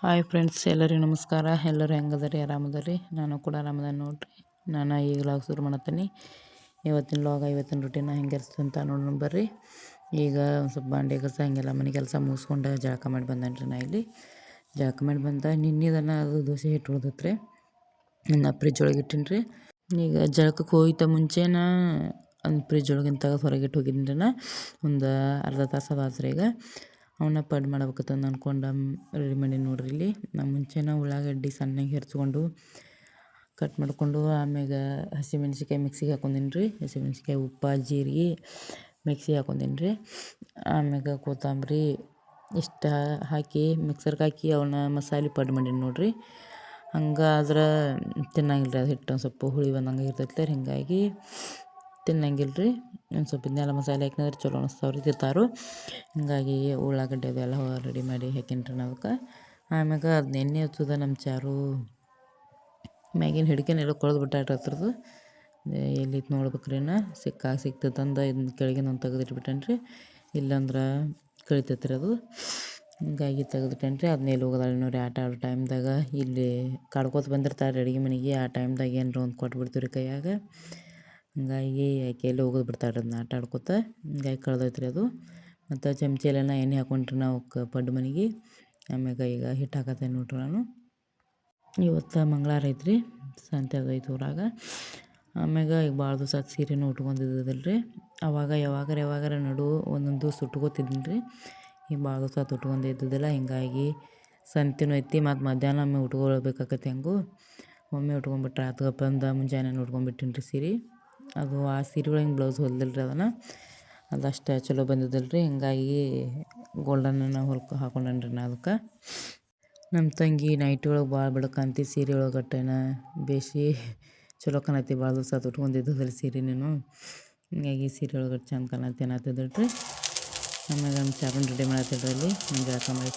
Hi friends, ಎಲ್ಲರಿಗೂ ನಮಸ್ಕಾರ. ಎಲ್ಲರೂ ಹೆಂಗದರಿ ಆರಾಮದರಿ ನಾನು ಕೂಡ ಆರಾಮದ ನೋಡ್ರಿ. ನಾನು ಈಗ ಲಾಗ್ ಶುರು ಮಾಡತ್ತೀನಿ ಇವತ್ತಿನ ಲಾಗ ಇವತ್ತಿನ ರೊಟ್ಟಿನ ಹೆಂಗೆ ಅಂತ ನೋಡೋಣ ಬರ್ರಿ. ಈಗ ಒಂದು ಸ್ವಲ್ಪ ಬಾಂಡೆ ಕೆಲಸ, ಹಂಗೆಲ್ಲ ಮನೆ ಕೆಲಸ ಮುಗಿಸ್ಕೊಂಡು ಜಳಕ ಮಾಡಿ ಬಂದೇನ್ರಿ ನಾ ಇಲ್ಲಿ. ಜಳಕ ಮಾಡಿ ಬಂದ ನಿನ್ನೆದನ್ನ ಅದು ದೋಸೆ ಹಿಟ್ಟು ಉಳ್ದತ್ರಿ. ಇನ್ನು ಫ್ರಿಜ್ ಒಳಗೆ ರೀ ಈಗ ಜಳಕಕ್ಕೆ ಹೋಗಿದ್ದ ಮುಂಚೆನ ಒಂದು ಫ್ರಿಜ್ ಒಳಗಿನ ಹೊರಗೆ ಇಟ್ಟು ಹೋಗಿದ್ದೀನಿ ನಾ. ಒಂದು ಅರ್ಧ ತಾಸು ಅದಾತ್ರಿ ಈಗ. ಅವನ್ನ ಪಡ್ ಮಾಡ್ಬೇಕಂತ ಅಂದ್ಕೊಂಡು ರೆಡಿ ಮಾಡಿ ನೋಡ್ರಿ ಇಲ್ಲಿ. ನಾ ಮುಂಚೆನ ಉಳ್ಳಾಗಡ್ಡಿ ಸಣ್ಣಗೆ ಹೆರ್ಚ್ಕೊಂಡು ಕಟ್ ಮಾಡಿಕೊಂಡು ಆಮ್ಯಾಗ ಹಸಿಮೆಣ್ಸಿಕಾಯಿ ಮಿಕ್ಸಿಗೆ ಹಾಕೊಂಡೀನಿ ರೀ ಹಸಿಮೆಣ್ಸಿಕಾಯಿ ಉಪ್ಪು, ಜೀರಿಗೆ ಮಿಕ್ಸಿಗೆ ಹಾಕೊಂಡೀನಿ ರೀ ಆಮ್ಯಾಗ ಕೊತ್ತಂಬರಿ ಇಷ್ಟು ಹಾಕಿ ಮಿಕ್ಸರ್ಗೆ ಹಾಕಿ ಅವನ್ನ ಮಸಾಲೆ ಪಡ್ ಮಾಡೀನಿ ನೋಡ್ರಿ. ಹಂಗಾದ್ರೆ ತಿನ್ನಂಗಿಲ್ಲ ರೀ ಅದು ಹಿಟ್ಟು ಒಂದು ಸ್ವಲ್ಪ ಹುಳಿ ಬಂದಂಗೆ ಇರ್ತೈತೆ ರೀ. ಹಿಂಗಾಗಿ ತಿನ್ನಂಗಿಲ್ಲ ರೀ ಒಂದು ಸ್ವಲ್ಪ ಇದನ್ನೆಲ್ಲ ಮಸಾಲೆ ಹಾಕಿದ್ರೆ ಚಲೋ ಅನಿಸ್ತಾವೆ ರೀ ತಿಂತಾರು. ಹಿಂಗಾಗಿ ಉಳ್ಳಾಗಡ್ಡೆ ಅದೆಲ್ಲ ರೆಡಿ ಮಾಡಿ ಹಾಕಿನ್ರಿ ಅದಕ್ಕೆ ಆಮ್ಯಾಗ ಅದನ್ನ ಎಣ್ಣೆ ಹಚ್ಚುದ ನಮ್ಮ ಚಾರು. ಮ್ಯಾಗಿನ ಹಿಡ್ಕೆನೆಲ್ಲ ಕೊಳೆದು ಬಿಟ್ಟಾಟ್ರಿ ಎಲ್ಲಿ ಎಲ್ಲಿತ್ತು ನೋಡ್ಬೇಕು ರೀ ನಾ ಸಿಕ್ಕಾಗ ಸಿಕ್ತದಂದ ಇದನ್ನ ಕೆಳಗಿನ ಒಂದು ತೆಗೆದಿಟ್ಬಿಟ್ಟೇನಿ ಇಲ್ಲಾಂದ್ರೆ ಕಳಿತೈತ್ರಿ ಅದು. ಹಿಂಗಾಗಿ ತೆಗೆದಿಟ್ಟೇನಿ ರೀ ಅದನ್ನ ಎಲ್ಲಿ ಹೋಗೋದಾಳ ನೋಡ್ರಿ. ಆಟ ಆಡೋ ಟೈಮ್ದಾಗ ಇಲ್ಲಿ ಕಡ್ಕೋತ ಬಂದಿರ್ತಾರೆ ಅಡುಗೆ ಮನೆಗೆ. ಆ ಟೈಮ್ದಾಗ ಏನರ ಒಂದು ಕೊಟ್ಬಿಡ್ತೀವಿ ರೀ ಕೈಯಾಗ. ಹಿಂಗಾಗಿ ಆಕೆ ಎಲ್ಲಿ ಹೋಗೋದು ಬಿಡ್ತಾಳೆ ಅದನ್ನ ಆಟ ಆಡ್ಕೊತ, ಹಿಂಗಾಗಿ ಕಳ್ದೋಯ್ತು ರೀ ಅದು. ಮತ್ತು ಚಮಚೆಲೆಲ್ಲ ಎಣ್ಣೆ ಹಾಕೊಂಡ್ರಿ ನಾವು ಕ ಪಡ್ಡು ಮನೆಗೆ. ಆಮ್ಯಾಗ ಈಗ ಹಿಟ್ಟು ಹಾಕತ್ತೇನೆ ನೋಡ್ರಿ ನಾನು. ಇವತ್ತು ಮಂಗಳವಾರ ಐತ್ರಿ, ಸಂತೆ ಐತೆ ಊರಾಗ. ಆಮ್ಯಾಗ ಈಗ ಭಾಳ ದಿವಸ ಆತು ಸೀರೆನೂ ಉಟ್ಕೊಂಡಿದ್ದಿಲ್ಲ ರೀ ಅವಾಗ ಯಾವಾಗಾರ ಯಾವಾಗಾರ ನಡು ಒಂದೊಂದು ದಿವ್ಸ ಉಟ್ಕೋತಿದ್ದೀನಿ ರೀ ಈಗ ಭಾಳ ದಿವಸ ಆತ ಉಟ್ಕೊಂಡು ಇದ್ದಿದ್ದಿಲ್ಲ ಹಿಂಗಾಗಿ ಸಂತೆನೂ ಐತಿ ಮತ್ತು ಮಧ್ಯಾಹ್ನ ಒಮ್ಮೆ ಉಟ್ಕೊಳ್ಬೇಕಾಕತಿ ಹೆಂಗೂ. ಒಮ್ಮೆ ಉಟ್ಕೊಂಡ್ಬಿಟ್ರೆ ಆತಗಪ್ಪ ಅಂದ, ಮುಂಜಾನೆ ಉಟ್ಕೊಂಡ್ಬಿಟ್ಟಿನಿ ರೀ ಸೀರೆ. ಅದು ಆ ಸೀರೆ ಒಳಗೆ ಬ್ಲೌಸ್ ಹೊಲ್ದಿಲ್ಲ ರೀ ಅದನ್ನು. ಅದು ಅಷ್ಟು ಚಲೋ ಬಂದಿದ್ದಿಲ್ಲ ರೀ ಹಿಂಗಾಗಿ ಗೋಲ್ಡನ್ನ ಹೊಲ್ಕ ಹಾಕೊಂಡೇನಿ ರೀ ನಾ ಅದಕ್ಕೆ ನಮ್ಮ ತಂಗಿ ನೈಟಿ ಒಳಗೆ ಭಾಳ ಬೆಳಕಂತಿ, ಸೀರೆ ಒಳಗೆ ಗಟ್ಟೆನ ಬೇಸಿ ಚಲೋ ಕಾಣತಿ ಭಾಳ ದಿವಸ ಉಟ್ಕೊಂಡಿದ್ದಿಲ್ಲ ಸೀರೆ ನೀನು. ಹಿಂಗಾಗಿ ಸೀರೆ ಒಳಗೆ ಚಂದ ಕಾಣತಿ ಅನ್ನತ್ತಿದ್ದಳು ರೀ ಆಮೇಲೆ ನಮ್ಮ ಚಾಪನ್ ರೆಡಿ ಮಾಡತ್ತಿದ್ರಿ ಅಲ್ಲಿ ನಾನು ಅಕ್ಕ ಮಾಡಿ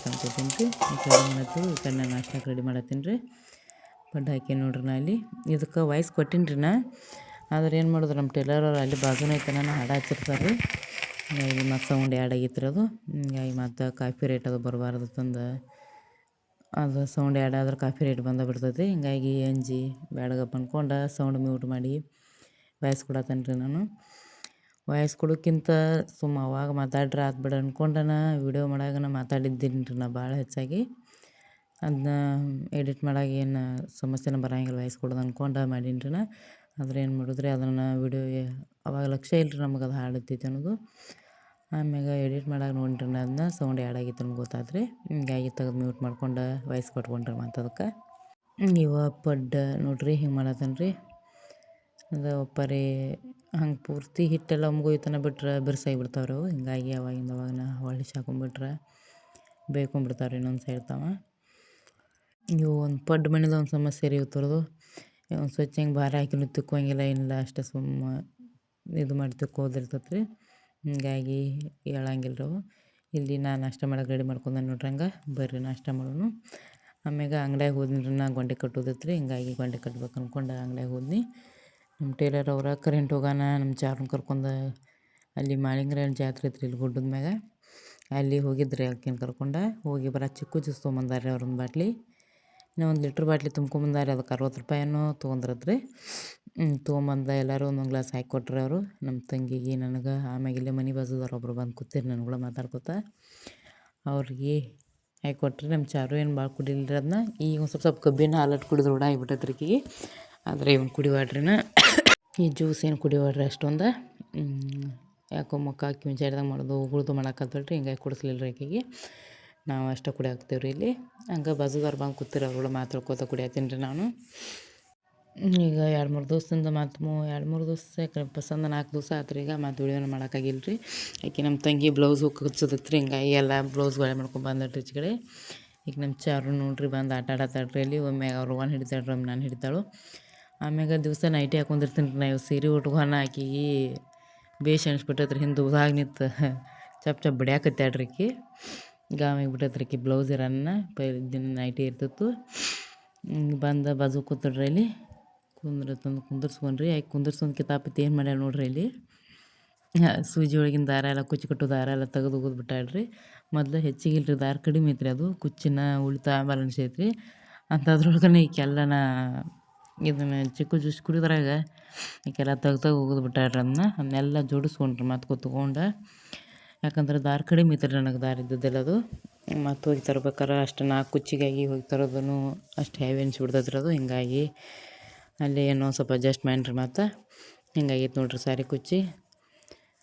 ರೀ. ಈ ಕಡೆ ಮಾಡತ್ತೀವಿ ಈ ಕಡೆ ನಾನು ನಾಷ್ಟಕ್ಕೆ ರೆಡಿ ಮಾಡತ್ತೀನಿ ರೀ ಬಡ್ ಹಾಕಿ ನೋಡ್ರಿ ನಾ ಇಲ್ಲಿ ಇದಕ್ಕೆ ವಾಯ್ಸ್ ಕೊಟ್ಟಿನಿ ರೀ ನಾ. ಆದ್ರೆ ಏನು ಮಾಡೋದು ನಮ್ಮ ಟೇಲರ್ ಅವ್ರು ಅಲ್ಲಿ ಬಾಜುನೇ ಐತೆ ನಾನು ಹಾಡು ಹಚ್ಚಿರ್ತಾರೆ ರೀ ಹಿಂಗಾಗಿ ಮತ್ತು ಸೌಂಡ್ ಆ್ಯಡ್ ಆಗೈತೆ ರೀ ಅದು. ಹಿಂಗಾಗಿ ಮತ್ತು ಕಾಫಿ ರೇಟ್ ಅದು ಬರಬಾರ್ದು ತಂದು. ಅದು ಸೌಂಡ್ ಆ್ಯಡ್ ಆದ್ರೆ ಕಾಫಿ ರೇಟ್ ಬಂದ ಬಿಡ್ತೈತಿ. ಹಿಂಗಾಗಿ ಅಂಜಿ ಬ್ಯಾಡಗಪ್ಪ ಅಂದ್ಕೊಂಡು ಸೌಂಡ್ ಮ್ಯೂಟ್ ಮಾಡಿ ವಾಯ್ಸ್ ಕೊಡತ್ತೇನೆ ರೀ ನಾನು. ವಾಯ್ಸ್ ಕೊಡೋಕ್ಕಿಂತ ಸುಮ್ಮ ಅವಾಗ ಮಾತಾಡ್ರೆ ಆತು ಬಿಡ ಅಂದ್ಕೊಂಡನ ವೀಡಿಯೋ ವಿಡಿಯೋ ನಾನು ಮಾತಾಡಿದ್ದೀನಿ ರೀ ನಾ ಭಾಳ ಹೆಚ್ಚಾಗಿ. ಅದನ್ನ ಎಡಿಟ್ ಮಾಡಾಗ ಏನು ಸಮಸ್ಯೆನ ಬರಂಗಿಲ್ಲ, ವಾಯ್ಸ್ ಕೊಡೋದು ಅಂದ್ಕೊಂಡು ಮಾಡೀನಿ ರೀ ನಾ. ಆದ್ರೆ ಏನು ಮಾಡಿದ್ರಿ ಅದನ್ನು ವಿಡಿಯೋ ಅವಾಗ ಲಕ್ಷ್ಯ ಇಲ್ಲರಿ ನಮಗೆ ಅದು ಹಾಡತ್ತಿತ್ತು ಅನ್ನೋದು. ಆಮ್ಯಾಗ ಎಡಿಟ್ ಮಾಡಾಗ ನೋಡಿರಿ ಅದನ್ನ ಸೌಂಡ್ ಆ್ಯಡ್ ಆಗಿತ್ತು ಗೊತ್ತಾತು ರೀ ಹಿಂಗಾಗಿ ತೆಗೆದು ಮ್ಯೂಟ್ ಮಾಡ್ಕೊಂಡು ವಾಯ್ಸ್ ಕೊಟ್ಕೊಂಡ್ರಿ ಮತ್ತು ಅದಕ್ಕೆ. ಇವ ಪಡ್ಡ ನೋಡ್ರಿ ಹಿಂಗೆ ಮಾಡತ್ತೇನೆ ರೀ ಅದು ಒಪ್ಪರಿ ಹಂಗೆ ಪೂರ್ತಿ ಹಿಟ್ಟೆಲ್ಲ ಮುಗೋಯ್ತನ ಬಿಟ್ರೆ ಬಿರ್ಸಾಗಿ ಬಿಡ್ತಾವ್ರಿ. ಅವು ಹಿಂಗಾಗಿ ಅವಾಗಿಂದ ಅವಾಗನ ಹೊಳ್ಳಿ ಹಾಕೊಂಡ್ಬಿಟ್ರೆ ಬೇಯ್ಕೊಂಡ್ಬಿಡ್ತಾವ್ರಿ ಇನ್ನೊಂದು ಸೈಡ್ ತಾವ. ಇವು ಒಂದು ಪಡ್ಡು ಮಣಿದ ಒಂದು ಸಮಸ್ಯೆ ರೀ ಇವತ್ತರದು ಸ್ವಚ್ಛ ಹಿಂಗೆ ಭಾರ ಹಾಕಿನೂ ತಿಕ್ಕೋಂಗಿಲ್ಲ, ಏನಿಲ್ಲ, ಅಷ್ಟೇ ಸುಮ್ಮ ಇದು ಮಾಡಿ ತಿಕ್ಕೋದಿರ್ತೈತೆ ರೀ ಹಿಂಗಾಗಿ ಹೇಳಂಗಿಲ್ಲ ರೀ ಅವು. ಇಲ್ಲಿ ನಾನು ನಾಷ್ಟ ಮಾಡಕ್ಕೆ ರೆಡಿ ಮಾಡ್ಕೊಂಡೆ ನೋಡ್ರಿ ಹಂಗೆ. ಬರ್ರಿ ನಾಷ್ಟ ಮಾಡೋನು. ಆಮ್ಯಾಗ ಅಂಗ್ಡ್ಯಾಗ ಹೋದ್ನಿ ನಾ ಗೊಂಡೆ ಕಟ್ಟೋದಿತ್ತು ರೀ ಹಿಂಗಾಗಿ ಗೊಂಡೆ ಕಟ್ಬೇಕು ಅಂದ್ಕೊಂಡು ಅಂಗ್ಡ್ಯಾಗ ಹೋದ್ನಿ. ನಮ್ಮ ಟೇಲರ್ ಅವ್ರ, ಕರೆಂಟ್ ಹೋಗೋಣ ನಮ್ಮ ಚಾರನ್ನ ಕರ್ಕೊಂಡು ಅಲ್ಲಿ ಮಾಳಿಂಗ್ರಾಯಣ ಜಾತ್ರೆ ಐತ್ರಿ ಇಲ್ಲಿ ಗುಡ್ಡದ ಮ್ಯಾಗ. ಅಲ್ಲಿ ಹೋಗಿದ್ರಿ ಆಕಿನ ಕರ್ಕೊಂಡು. ಹೋಗಿ ಬರ ಚಿಕ್ಕು ಜ್ಯೂಸ್ ತೊಗೊಂಬಂದಾರೆ ಅವ್ರನ್ನ ಬಾಟ್ಲಿ. ಇನ್ನೂ ಒಂದು ಲೀಟ್ರ್ ಬಾಟ್ಲಿ ತುಂಬ್ಕೊಂಬಂದಾರೆ ಅದಕ್ಕೆ ಅರವತ್ತು ರೂಪಾಯಿನೂ ತೊಗೊಂಡ್ರದ್ರಿ ತೊಗೊಂಬಂದ ಎಲ್ಲರೂ ಒಂದೊಂದು ಗ್ಲಾಸ್ ಹಾಕಿ ಕೊಟ್ಟರೆ ಅವರು. ನಮ್ಮ ತಂಗಿಗೆ ನನಗೆ, ಆಮ್ಯಾಗ ಇಲ್ಲೇ ಮನೆ ಬಾಜುದವ್ರು ಒಬ್ರು ಬಂದು ಕೂತಿರಿ ನನ್ನ ಕೂಡ ಮಾತಾಡ್ಕೊತ. ಅವ್ರಿಗೆ ಹಾಕಿ ಕೊಟ್ರಿ ನಮ್ಮ ಚಾರು ಏನು ಭಾಳ ಕುಡಿಲಿಲ್ಲ ರೀ ಅದನ್ನ ಈಗ ಒಂದು ಸ್ವಲ್ಪ ಸ್ವಲ್ಪ ಕಬ್ಬಿನ ಹಾಲಟ್ ಕುಡಿದ್ರು ರೂಢ ಆಗಿಬಿಟ್ಟೈತೆ ರೀ ಆದರೆ ಇವ್ನು ಕುಡಿವಾಡ್ರಿನ ಈ ಜ್ಯೂಸ್ ಏನು ಕುಡಿವಾಡ್ರಿ ಅಷ್ಟೊಂದು. ಯಾಕೋ ಮುಖ ಹಾಕಿ ಮಾಡೋದು, ಉಗುಳ್ದು ಮಾಡಾಕತ್ತಳ ರೀ ಹಿಂಗಾಗಿ ಕುಡಿಸ್ಲಿಲ್ಲ ರೀ ಆಕೆಗೆ ನಾವು ಅಷ್ಟೇ ಕುಡಿಯಾಕ್ತೀವಿ ರೀ ಇಲ್ಲಿ. ಹಂಗೆ ಬಾಜುದವ್ರು ಬಂದು ಕೂತಿರಿ ಅವ್ರುಗಳು ಮಾತಾಡ್ಕೋತ ಕುಡಿಯತ್ತೀನಿ ರೀ ನಾನು. ಈಗ ಎರಡು ಮೂರು ದಿವಸದಿಂದ ಮತ್ತು ಮೂ, ಎರಡು ಮೂರು ದಿವಸ ಯಾಕೆ ಪಸಂದ ನಾಲ್ಕು ದಿವಸ ಆತು ರೀ ಈಗ ಮತ್ತು ವಿಡಿಯೋನ ಮಾಡೋಕ್ಕಾಗಿಲ್ಲ ರೀ ಆಕೆ ನಮ್ಮ ತಂಗಿ ಬ್ಲೌಸ್ ಹುಕ್ ಹಚ್ಚೋದತ್ತು ರೀ ಹಿಂಗಾಗಿ ಎಲ್ಲ ಬ್ಲೌಸ್ಗಳೇ ಮಾಡ್ಕೊಂಡು ಕಡೆ. ಈಗ ನಮ್ಮ ಚಾರು ನೋಡ್ರಿ ಬಂದು ಆಟ ಆಡತ್ತಾಳ್ರಿ ಅಲ್ಲಿ. ಒಮ್ಮೆ ಅವ್ರು ಒನ್ ಹಿಡಿತಾಳ್ರಿ ಒಮ್ಮೆ ನಾನು ಹಿಡಿತಾಳು. ಆಮ್ಯಾಗ ದಿವಸ ನೈಟಿ ಹಾಕೊಂಡಿರ್ತೀನಿ ರೀ ನಾವು? ಸೀರೆ ಉಟ್ಕೊಂಡು ಆಕಿಗೆ ಬೇಷ್ ಅನಿಸ್ಬಿಟ್ಟೈತೆ ರೀ ಹಿಂದೆ ಉದಾಗ ನಿಂತು. ಚಪ್ ಚಪ್ ಬಡಿಯಾಕತ್ತಾಳ್ರಿ ಆಕಿ ಗಾಮಿಗೆ ಬಿಟ್ಟೈತೆ ಕಿ ಬ್ಲೌಸ್ ಇರನ್ನ ದಿನ ನೈಟಿ ಇರ್ತಿತ್ತು. ಬಂದ ಬಾಜು ಕೂತ್ರಿ ಇಲ್ಲಿ ಕುಂದ್ರ ತಂದು ಕುಂದರ್ಸ್ಕೊಂಡ್ರಿ. ಆಯ್ಕೆ ಕುಂದರ್ಸ್ಕೊಂಡು ಕಿತಾಪತಿ ಏನು ಮಾಡ್ಯಾರ ನೋಡ್ರಿ ಇಲ್ಲಿ ಸೂಜಿ ಒಳಗಿನ ದಾರ ಎಲ್ಲ, ಕುಚ್ಚು ಕಟ್ಟು ದಾರ ಎಲ್ಲ ತೆಗೆದು ಬಿಟ್ಟಾಳ್ರಿ. ಮೊದಲು ಹೆಚ್ಚಿಗೆ ಇಲ್ರಿ ದಾರ ಕಡಿಮೆ ಐತ್ರಿ ಅದು. ಕುಚ್ಚಿನ ಉಳಿತಾಯ ಬ್ಯಾಲೆನ್ಸ್ ಅನ್ಸೈತ್ರಿ ಅಂಥದ್ರೊಳಗನೆ ಈಕೆಲ್ಲನ ಇದನ್ನ ಚಿಕ್ಕು ಜ್ಯೂಸ್ ಕುಡಿದ್ರಾಗ ಈಕೆಲ್ಲ ತೆಗ್ದಾಗ ತೆಗ್ದು ಉಗಿದು ಬಿಟ್ಟಾಡ್ರಿ ಅದನ್ನ ಅದನ್ನೆಲ್ಲ ಜೋಡಿಸ್ಕೊಂಡ್ರಿ ಮತ್ತೆ ಕೂತ್ಕೊಂಡು. ಯಾಕಂದ್ರೆ ದಾರಿ ಕಡಿಮೆ ಇತ್ತು ನನಗೆ ದಾರಿ ಇದ್ದಿದ್ದಿಲ್ಲ ಅದು. ಮತ್ತು ಹೋಗಿ ತರ್ಬೇಕಾರೆ ಅಷ್ಟು ನಾಲ್ಕು ಕುಚ್ಚಿಗಾಗಿ ಹೋಗಿ ತರೋದೂ ಅಷ್ಟು ಹೆವಿ ಅನ್ಸ್ಬಿಡ್ತೈತ್ರಿ ಅದು. ಹಿಂಗಾಗಿ ಅಲ್ಲಿ ಏನೋ ಸ್ವಲ್ಪ ಅಡ್ಜಸ್ಟ್ ಮಾಡ್ರಿ ಮತ್ತು. ಹಿಂಗಾಗೈತೆ ನೋಡ್ರಿ ಸ್ಯಾರಿ ಕುಚ್ಚಿ.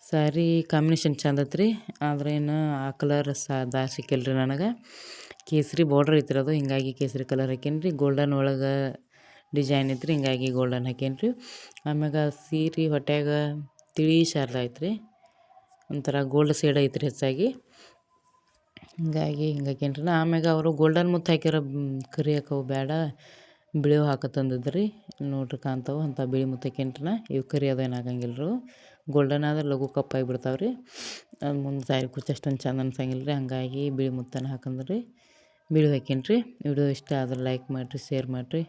ಸ್ಯಾರಿ ಕಾಂಬಿನೇಷನ್ ಚಂದ ಐತ್ರಿ. ಆದ್ರೆ ಏನು ಆ ಕಲರ್ ಸಾ ದಾರಿ ಸಿಕ್ಕಿಲ್ಲ ರೀ ನನಗೆ. ಕೇಸರಿ ಬಾರ್ಡ್ರ್ ಐತ್ರಿ ಅದು. ಹಿಂಗಾಗಿ ಕೇಸರಿ ಕಲರ್ ಹಾಕೇನಿ ರೀ ಗೋಲ್ಡನ್ ಒಳಗೆ ಡಿಸೈನ್ ಐತ್ರಿ. ಹಿಂಗಾಗಿ ಗೋಲ್ಡನ್ ಹಾಕೇನಿ ರೀ ಆಮ್ಯಾಗ ಸೀರೆ ಹೊಟ್ಯಾಗ ತಿಳಿ ಶಾರ್ದ ಐತ್ರಿ. ಒಂಥರ ಗೋಲ್ಡ್ ಸೇಡ್ ಐತ್ರಿ ಹೆಚ್ಚಾಗಿ. ಹಿಂಗಾಗಿ ಹಿಂಗೆ ಹಾಕೇನಿ ರೀ ಆಮ್ಯಾಗ ಅವರು ಗೋಲ್ಡನ್ ಮುತ್ತು ಹಾಕಿರೋ ಕರಿ ಹಾಕವು ಬೇಡ ಬಿಳಿವು ಹಾಕತ್ತಂದಿದ್ರಿ ನೋಡ್ರಿ ಕಾಣ್ತಾವೆ ಅಂಥ ಬಿಳಿ ಮುತ್ತು ನಾ, ಇವು ಕರಿ ಅದೇನು ಆಗಂಗಿಲ್ಲ ರೀ ಗೋಲ್ಡನ್ ಆದ್ರೆ ಲಘು ಕಪ್ಪಾಗಿ ಬಿಡ್ತಾವೆ ರೀ ಅದು ಮುಂದೆ ಸಾರಿ ಕುಚ್ಚು ಅಷ್ಟೊಂದು ಚಂದ ಅನ್ಸಂಗಿಲ್ಲ ರೀ ಹಂಗಾಗಿ ಬಿಳಿ ಮುತ್ತನ ಹಾಕಂದ್ರಿ, ಬಿಳಿ ಹಾಕೇನ್ರಿ ವಿಡಿಯೋ ಇಷ್ಟ ಆದ್ರೆ ಲೈಕ್ ಮಾಡಿರಿ ಶೇರ್ ಮಾಡಿರಿ.